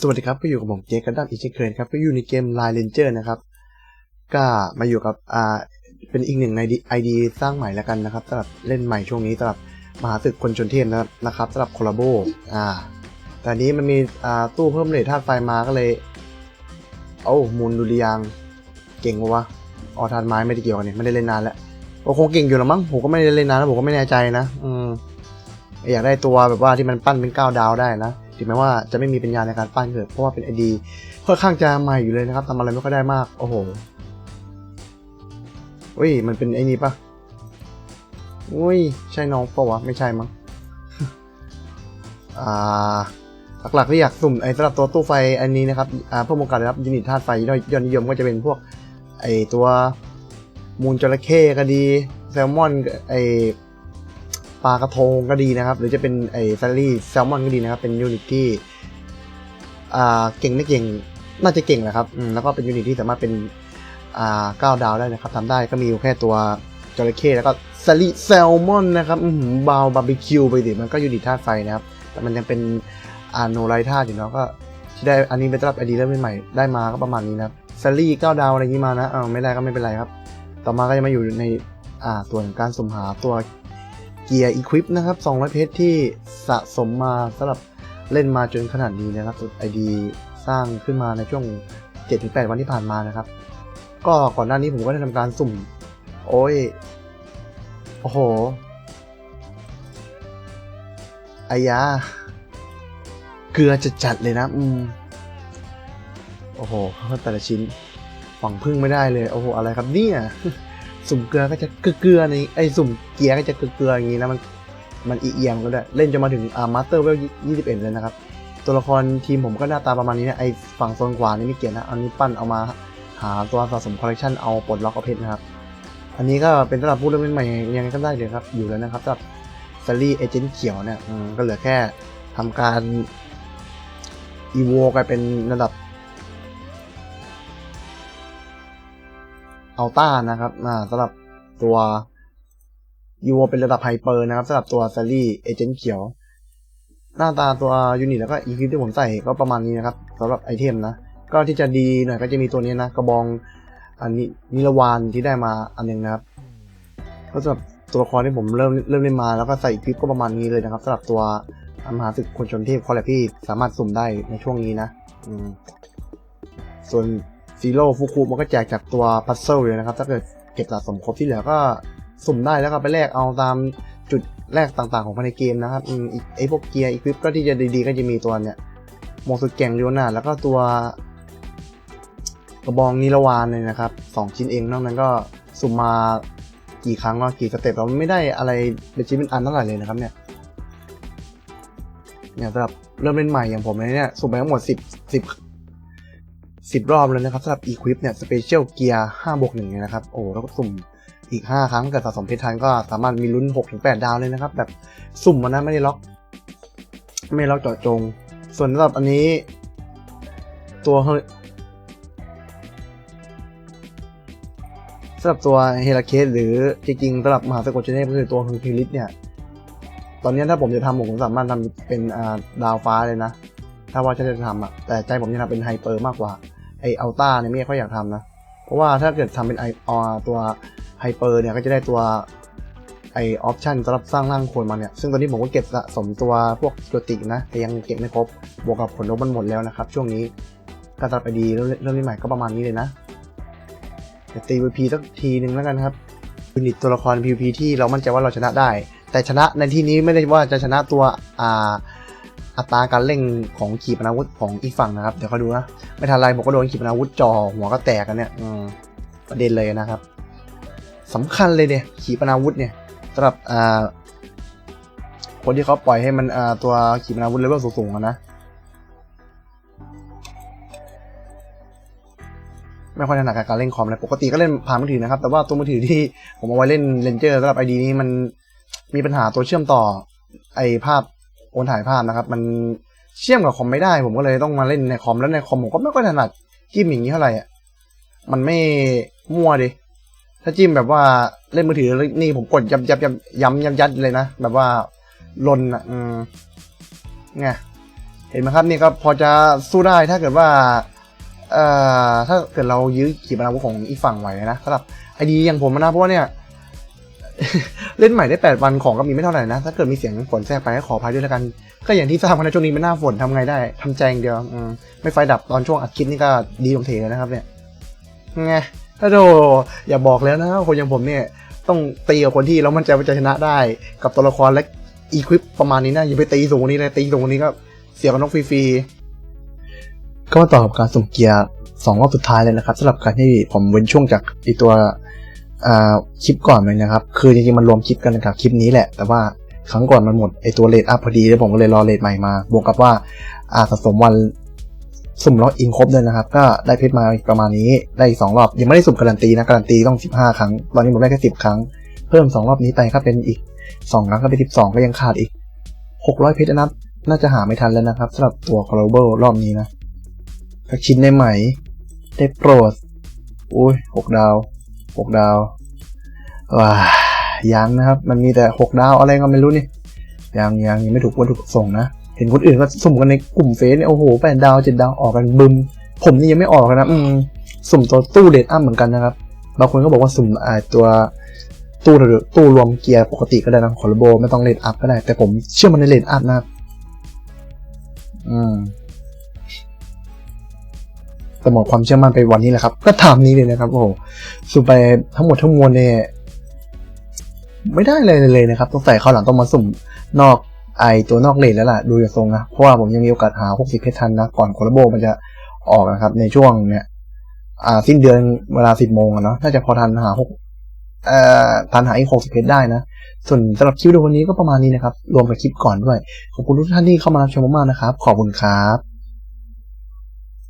สวัสดีครับก็อยู่กับผมเจกันดั้มอีกเช่นเคยครับก็อยู่ในเกม Line Ranger นะครับ ก็มาอยู่กับอ่าเป็นอีกหนึ่งในไอดีสร้างใหม่แล้วกันนะครับสำหรับเล่นใหม่ช่วงนี้สำหรับมหาศึกคนชนเทพนะครับนะครับสำหรับคอลลาโบอ่าแต่นี้มันมีอ่าตู้เพิ่มเลทธาตุไฟมาก็เลยโอ้ามูลดุริยางเก่งวะออธาตุไม้ไม่ได้เกี่ยวกันเนี่ยไม่ได้เล่นนานแล้วก็คงเก่งอยู่แล้วมั้งผมก็ไม่ได้เล่นนานแล้วผมก็ไม่แน่ใจนะอืมอยากได้ตัวแบบว่าที่มันปั้นเป็นก้าวดาวได้นะ ถึงแม้ว่าจะไม่มีปัญญาในการปั้นเกิดเพราะว่าเป็นไอดีค่อนข้างจะใหม่อยู่เลยนะครับทำอะไรไม่ค่อยได้มาก โอ้โหอุ้ยมันเป็นไอ้นี้ปะอุ้ยใช่น้องปะวะไม่ใช่มั้งอ่าหลักๆที่อยากสุ่มไอ้สำหรับตัวตู้ไฟอันนี้นะครับอ่าพวกมงการนะครับยูนิตธาตุไฟยอดยอดนิยมก็จะเป็นพวกไอ้ตัวมูลจระเข้ก็ดีแซลมอนไอ้ ปลากระทงก็ดีนะครับ หรือจะเป็นไอ้ซารี่แซลมอนก็ดีนะครับ เป็นยูนิตที่อ่าเก่งไม่เก่งน่าจะเก่งแหละครับแล้วก็เป็นยูนิตที่สามารถเป็นอ่าเก้าดาวได้นะครับทำได้ก็มีอยู่แค่ตัวจระเข้แล้วก็ซารี่แซลมอนนะครับอืมบาวบาร์บีคิวไปดิมันก็ยูนิตธาตุไฟนะครับ แต่มันยังเป็นอ่าโนไรธาตุอยู่เนาะก็ที่ได้อันนี้เป็นสำหรับไอดีเริ่มใหม่ได้มาก็ประมาณนี้นะครับซารี่เก้าดาวอะไรยี้มานะเออไม่ได้ก็ไม่เป็นไรครับ ต่อมาก็จะมาอยู่ในอ่าส่วนการสุ่มหาตัว เกียร์อีควิปนะครับ 200 เพชรที่สะสมมาสำหรับเล่นมาจนขนาดนี้นะครับไอดีสร้างขึ้นมาในช่วง 7-8 วันที่ผ่านมานะครับ ก็ก่อนหน้านี้ผมก็ได้ทำการสุ่ม โอ้ย โอ้โหไอ้ยา เกลือจะจัดเลยนะ อืม โอ้โห แต่ละชิ้น ฝังพึ่งไม่ได้เลย โอ้โห อะไรครับเนี่ย สุ่มเกลือก็จะเกลือๆในไอ้สุ่มเกียร์ก็จะเกลือๆอย่างนี้นะมันมันอีเอียงก็ได้เล่นจนมาถึงอ่ามาสเตอร์เวลยี่สิบเอ็ดเลยนะครับ ตัวละครทีมผมก็หน้าตาประมาณนี้นะไอ้ฝั่งโซนขวานี่ไม่เกี่ยวนะอันนี้ปั้นเอามาหาตัวสะสมคอลเลคชันเอาปลดล็อกเอาเพชรนะครับ อันนี้ก็เป็นสำหรับผู้เล่นใหม่ยังไงก็ได้เลยครับ อยู่แล้วนะครับสำหรับซารีเอเจนต์เขียวเนี่ยก็เหลือแค่ทำการอีโวกลายเป็นระดับ อัลต้านะครับอ่าสำหรับตัวยูโเป็นระดับไฮเปอร์นะครับสำหรับตัวซารี่เอเจนต์เขียว หน้าตาตัวยูนิตแล้วก็อีคิวที่ผมใส่ก็ประมาณนี้นะครับสำหรับไอเทมนะ ก็ที่จะดีหน่อยก็จะมีตัวนี้นะ กระบองอันนี้นิรวานที่ได้มาอันหนึงนะครับ ก็สำหรับตัวละครที่ผมเริ่มเริ่มเล่นมาแล้วก็ใส่คลิปก็ประมาณนี้เลยนะครับสำหรับตัวมหาศึกคนชนเทพคอลเลพี่สามารถสุ่มได้ในช่วงนี้นะ อืม ส่วน ซีโร่ฟูคุมันก็แจกจากตัวพัซเซิลเลยนะครับ ถ้าเกิดเก็บสะสมครบที่เหลือก็สุ่มได้แล้วก็ไปแลกเอาตามจุดแรกต่างๆของภายในเกมนะครับอืมอีกไอพวกเกียร์อีควิปก็ที่จะดีๆ ก็จะมีตัวเนี่ยโมสุแกงเลียวนาแล้วก็ตัวกระบองนิรวานเลยนะครับสองชิ้นเองนอกนั้นก็สุ่มมากี่ครั้งว่ากี่สเต็ปเราไม่ได้อะไรเป็นชิ้นเป็นอันเท่าไหร่เลยนะครับเนี่ยเนี่ยสำหรับเริ่มเล่นใหม่อย่างผมเนี่ยสุ่มไปทั้งหมดสิบ สิบรอบเลยนะครับสำหรับ Equip เนี่ย Special Gear 5บวก1เนี่ยนะครับ โอ้แล้วก็สุ่มอีก 5 ครั้งเกิดสะสมเพชรทันก็สามารถมีลุ้น 6-8 ดาวเลยนะครับ แบบสุ่มมันนะไม่ได้ล็อก ไม่ล็อกเจาะจง ส่วนสำหรับอันนี้ ตัวสำหรับตัวเฮราเคสหรือจริงๆสำหรับมหาสกลเชเน่ก็คือตัวเฮอร์คิวลิสเนี่ย ตอนนี้ถ้าผมจะทำผมสามารถทำเป็นดาวฟ้าเลยนะ ถ้าว่าจะทำอะแต่ใจผมจะทำเป็นไฮเปอร์มากกว่า ไออัลต้าเนี่ยไม่ค่อยอยากทำนะ เพราะว่าถ้าเกิดทำเป็นไออตัวไฮเปอร์เนี่ยก็จะได้ตัวไอออปชันสำหรับสร้างร่างคนมาเนี่ย ซึ่งตอนนี้ผมก็เก็บสะสมตัวพวกตัวติกนะ แต่ยังเก็บไม่ครบ บวกกับผลลบมันหมดแล้วนะครับ ช่วงนี้การตัดไปดีเริ่มเริ่มใหม่ก็ประมาณนี้เลยนะแต่ตี PVP สักทีหนึ่งแล้วกันครับยูนิตตัวละคร PVP ที่เรามั่นใจว่าเราชนะได้ แต่ชนะในที่นี้ไม่ได้ว่าจะชนะตัวอ่า อัตราการเร่งของขีปนาวุธของอีกฝั่งนะครับ เดี๋ยวเขาดูนะ ไม่ทันไรผมก็โดนขีปนาวุธจ่อหัวก็แตกกันเนี่ยอืมประเด็นเลยนะครับสำคัญเลยเนี่ยขีปนาวุธเนี่ยสำหรับอ่าคนที่เขาปล่อยให้มันอ่าตัวขีปนาวุธเลเวลสูงๆนะไม่ค่อยถนัดกการเล่นคอมนะปกติก็เล่นผ่านมือถือนะครับ แต่ว่าตัวมือถือที่ผมเอาไว้เล่นเลนเจอร์สำหรับไอดีนี้มันมีปัญหาตัวเชื่อมต่อไอภาพ โอนถ่ายภาพนะครับ มันเชื่อมกับคอมไม่ได้ ผมก็เลยต้องมาเล่นในคอมแล้วในคอมผมก็ไม่ค่อยถนัดจิ้มอย่างนี้เท่าไหร่อะมันไม่มั่วดิถ้าจิ้มแบบว่าเล่นมือถือนี่ผมกดยับยับยับย้ำยับยัดเลยนะแบบว่าลนอะอืมไงเห็นไหมครับนี่ก็พอจะสู้ได้ถ้าเกิดว่าเอ่อถ้าเกิดเรายื้อขีปนาวุธของอีกฝั่งไหวนะสำหรับไอดีอย่างผมนะเพราะว่าเนี่ย เล่นใหม่ได้แปดวันของก็มีไม่เท่าไหร่นะ ถ้าเกิดมีเสียงฝนแทรกไปก็ขออภัยด้วยล้วกัน ก็อย่างที่ทราบกันนะช่วงนี้มันหน้าฝนทำไงได้ทำแจงเดียวอไม่ไฟดับตอนช่วงอัดคลิปนี่ก็ดีลงเทเลยนะครับเนี่ยไงถ้าโดอย่าบอกแล้วนะคนอย่างผมเนี่ย ต้องตีกับคนที่แล้วมันใจะจะชนะได้ กับตัวละครและอีควิปประมาณนี้นะอย่าไปตีสูงนี้เลยตีสูงนี้ก็เสียกันนกฟรีๆก็มาต่อกับการสุ่มเกียร์สองรอบสุดท้ายเลยนะครับสำหรับการที่ผมเว้นช่วงจากไอตัว คลิปก่อนเลยนะครับ คือจริงๆมันรวมคลิปกันกับคลิปนี้แหละ แต่ว่าครั้งก่อนมันหมดไอตัวเลทอัพพอดีแล้วผมก็เลยรอเลทใหม่มา บวกกับว่าอาสะสมวันสุ่มล็อกอินครบเลยนะครับ ก็ได้เพชรมาอีกประมาณนี้ ได้อีกสองรอบ ยังไม่ได้สุ่มการันตีนะ การันตีต้องสิบห้าครั้ง ตอนนี้ผมได้แค่สิบครั้ง เพิ่มสองรอบนี้ไปก็เป็นอีกสองครั้งก็เป็นสิบสองก็ยังขาดอีกหกร้อยเพชรนะครับน่าจะหาไม่ทันแล้วนะครับสำหรับตัว global รอบนี้นะสักชิ้นได้ไหม ได้โปรด อุ้ยหกดาวหกดาว ว้ายังนะครับ มันมีแต่หกดาวอะไรก็ไม่รู้นี่ยังยังยังไม่ถูกวัตถุประสงค์นะ เห็นคนอื่นก็สุ่มกันในกลุ่มเฟซเนี่ยโอ้โหแปดดาวเจ็ดดาวออกกันบึม ผมนี่ยังไม่ออกนะอืมสุ่มตัวตู้เดทอัพเหมือนกันนะครับบางคนก็บอกว่าสุ่มอ่าตัวตู้หรือตู้รวมเกียร์ปกติก็ได้นะคอร์โบไม่ต้องเลดอัพก็ได้ แต่ผมเชื่อมันในเลดอัพนะครับอืมแต่หมดความเชื่อมั่นไปวันนี้แหละครับ ก็ถามนี้เลยนะครับโอ้โหสุ่มไปทั้งหมดทั้งมวลเนี่ย ไม่ได้เลยเลยนะครับต้องใส่ข้าหลังต้องมาสุ่มนอกไอตัวนอกเลนแล้วล่ะดูจากทรงนะเพราะว่าผมยังมีโอกาสหา 60 เพชรทันนะก่อนโคลาโบมันจะออกนะครับ ในช่วงเนี้ยอ่าสิ้นเดือนเวลา 10 โมงอะเนาะน่าจะพอทันหา6เอ่อทันหาอีก 60 เพชรได้นะ ส่วนสำหรับคลิปวันนี้ก็ประมาณนี้นะครับ รวมกับคลิปก่อนด้วย ขอบคุณทุกท่านที่เข้ามารับชมมากๆนะครับ ขอบคุณครับ